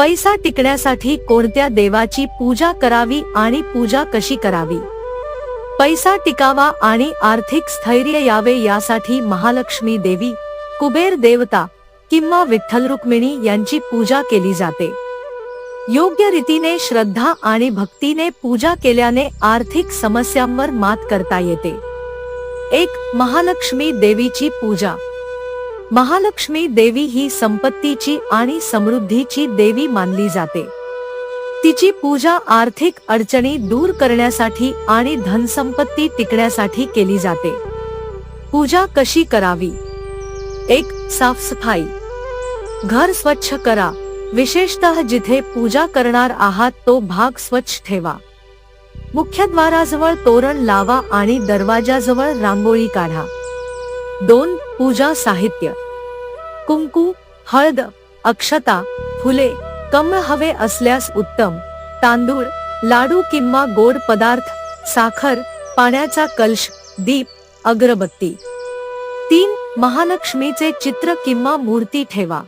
पैसा टिकण्यासाठी कोणत्या देवाची पूजा करावी आणि पूजा कशी करावी? पैसा टिकावा आणि आर्थिक स्थैर्य यावे यासाठी महालक्ष्मी देवी कुबेर देवता किंवा विठ्ठल रुक्मिणी यांची पूजा केली जाते. योग्य रीतीने श्रद्धा आणि भक्तीने पूजा केल्याने आर्थिक समस्यांवर मात करता येते. एक महालक्ष्मी देवीची पूजा महालक्ष्मी देवी ही संपत्तीची आणि समृद्धीची देवी मानली जाते. तिची पूजा आर्थिक अडचणी दूर करण्यासाठी आणि धनसंपत्ती टिकण्यासाठी केली जाते. पूजा कशी करावी? एक साफसफाई. घर स्वच्छ करा. विशेषतः जिथे पूजा करणार आहात तो भाग स्वच्छ ठेवा. मुख्यद्वाराजवळ तोरण लावा आणि दरवाजाजवळ रांगोळी काढा. दोन पूजा साहित्य. कुंकू हळद अक्षता फुले कमळ हवे असल्यास उत्तम. तांदूळ लाडू किंवा गोड पदार्थ साखर पाण्याचा कलश दीप अगरबत्ती. तीन महालक्ष्मीचे चित्र किंवा मूर्ती ठेवा.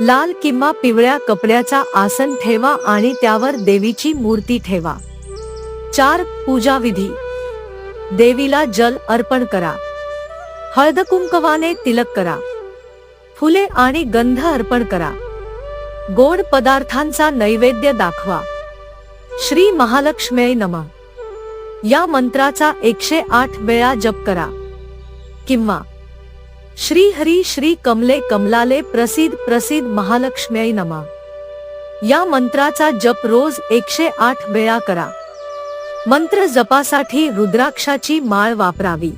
लाल किंवा पिवळ्या कपड्याचा आसन ठेवा आणि त्यावर देवीची मूर्ती ठेवा. चार पूजा विधी देवीला जल अर्पण करा. हळद कुंकवाने तिलक करा. फुले आणि गंध अर्पण करा. गोड पदार्थांचा नैवेद्य दाखवा. श्री महालक्ष्मी नम. या मंत्राचा एकशे आठ वेळा जप करा. किंवा श्री हरी श्री कमले कमलाले प्रसिद्ध प्रसिद्ध महालक्ष्मी नमा. या मंत्राचा जप रोज एकशे आठ वेळा करा. मंत्र जपासाठी रुद्राक्षाची माळ वापरावी.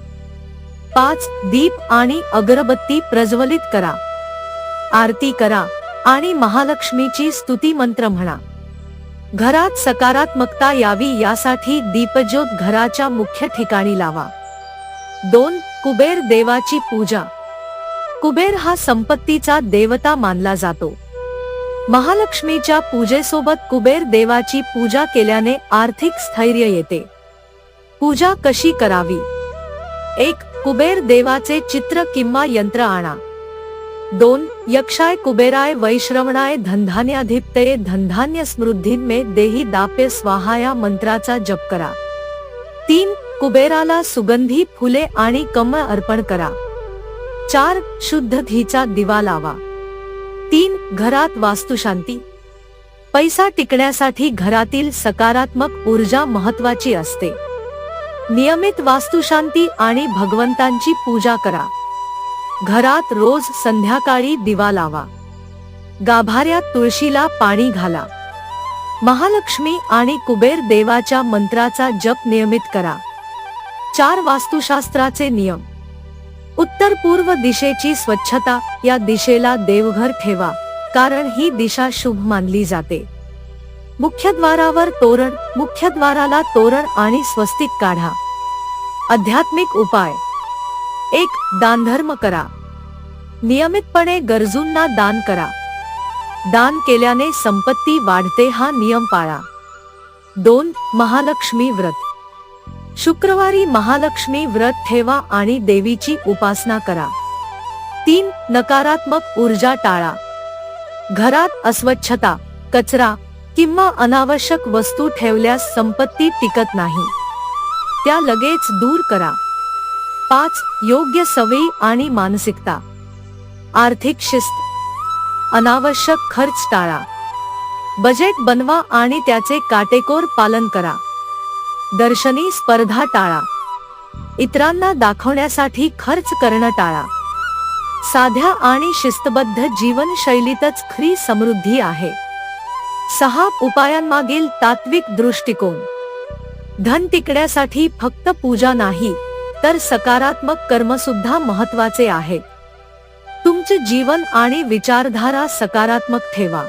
पाच दीप आणि अगरबत्ती प्रज्वलित करा. आरती करा आणि महालक्ष्मीची स्तुती मंत्र म्हणा. घरात सकारात्मकता यावी यासाठी दीपज्योत घराच्या मुख्य ठिकाणी लावा. दोन कुबेर देवाची पूजा. कुबेर हा संपत्तीचा देवता मानला जातो. महालक्ष्मीच्या पूजेसोबत कुबेर देवाची पूजा केल्याने आर्थिक स्थैर्य येते. पूजा कशी करावी? एक कुबेर देवाचे चित्र किंवा यंत्र आणा. दोन यक्षाय कुबेराय वैश्रवणाय धनधान्याधिप्तये धनधान्य स्मृद्धीन्मे देही दाप्य स्वाहा या मंत्राचा जप करा. तीन कुबेराला सुगंधी फुले आणि कमळ अर्पण करा. चार शुद्ध धीचा दिवा लावा. तीन घरात वास्तुशांती. पैसा टिकण्यासाठी घरातील सकारात्मक ऊर्जा महत्वाची असते. नियमित वास्तुशांती आणि भगवंतांची पूजा करा. घरात रोज संध्याकाळी दिवा लावा. गाभाऱ्यात तुळशीला पाणी घाला. महालक्ष्मी आणि कुबेर देवाच्या मंत्राचा जप नियमित करा. चार वास्तुशास्त्राचे नियम. उत्तर पूर्व दिशेची स्वच्छता या दिशेला देवघर ठेवा कारण ही दिशा शुभ मानली जाते. मुख्यद्वारावर तोरण मुख्यद्वाराला तोरण आणि स्वस्तिक काढा. आध्यात्मिक उपाय. एक दानधर्म करा. नियमितपणे गरजूंना दान करा. दान केल्याने संपत्ती वाढते हा नियम पाळा. दोन महालक्ष्मी व्रत. शुक्रवारी महालक्ष्मी व्रत ठेवा आणि देवीची उपासना करा. तीन नकारात्मक ऊर्जा टाळा. घरात अस्वच्छता कचरा किंवा अनावश्यक वस्तू ठेवल्यास संपत्ती टिकत नाही. त्या लगेच दूर करा. पाच योग्य सवयी आणि मानसिकता. आर्थिक शिस्त. अनावश्यक खर्च टाळा. बजेट बनवा आणि त्याचे काटेकोर पालन करा. दर्शनी स्पर्धा टाळा. इतरांना दाखवण्यासाठी खर्च करणं टाळा. साध्या आणि शिस्तबद्ध जीवनशैलीतच खरी समृद्धी आहे. सहा उपायांमागील तात्विक दृष्टिकोन. धन टिकण्यासाठी फक्त पूजा नाही तर सकारात्मक कर्म सुद्धा महत्त्वाचे आहे. तुमचे जीवन आणि विचारधारा सकारात्मक ठेवा.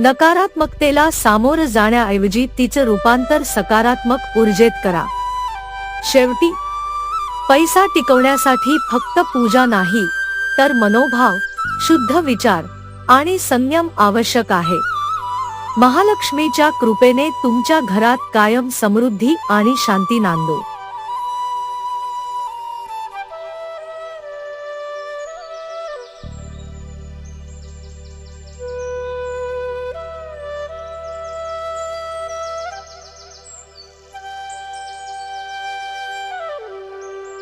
नकारात्मकतेला सामोरं जाण्याऐवजी तिचं रूपांतर सकारात्मक ऊर्जेत करा. शेवटी पैसा टिकवण्यासाठी फक्त पूजा नाही तर मनोभाव शुद्ध विचार आणि संयम आवश्यक आहे. महालक्ष्मीच्या कृपेने तुमच्या घरात कायम समृद्धी आणि शांती नांदो.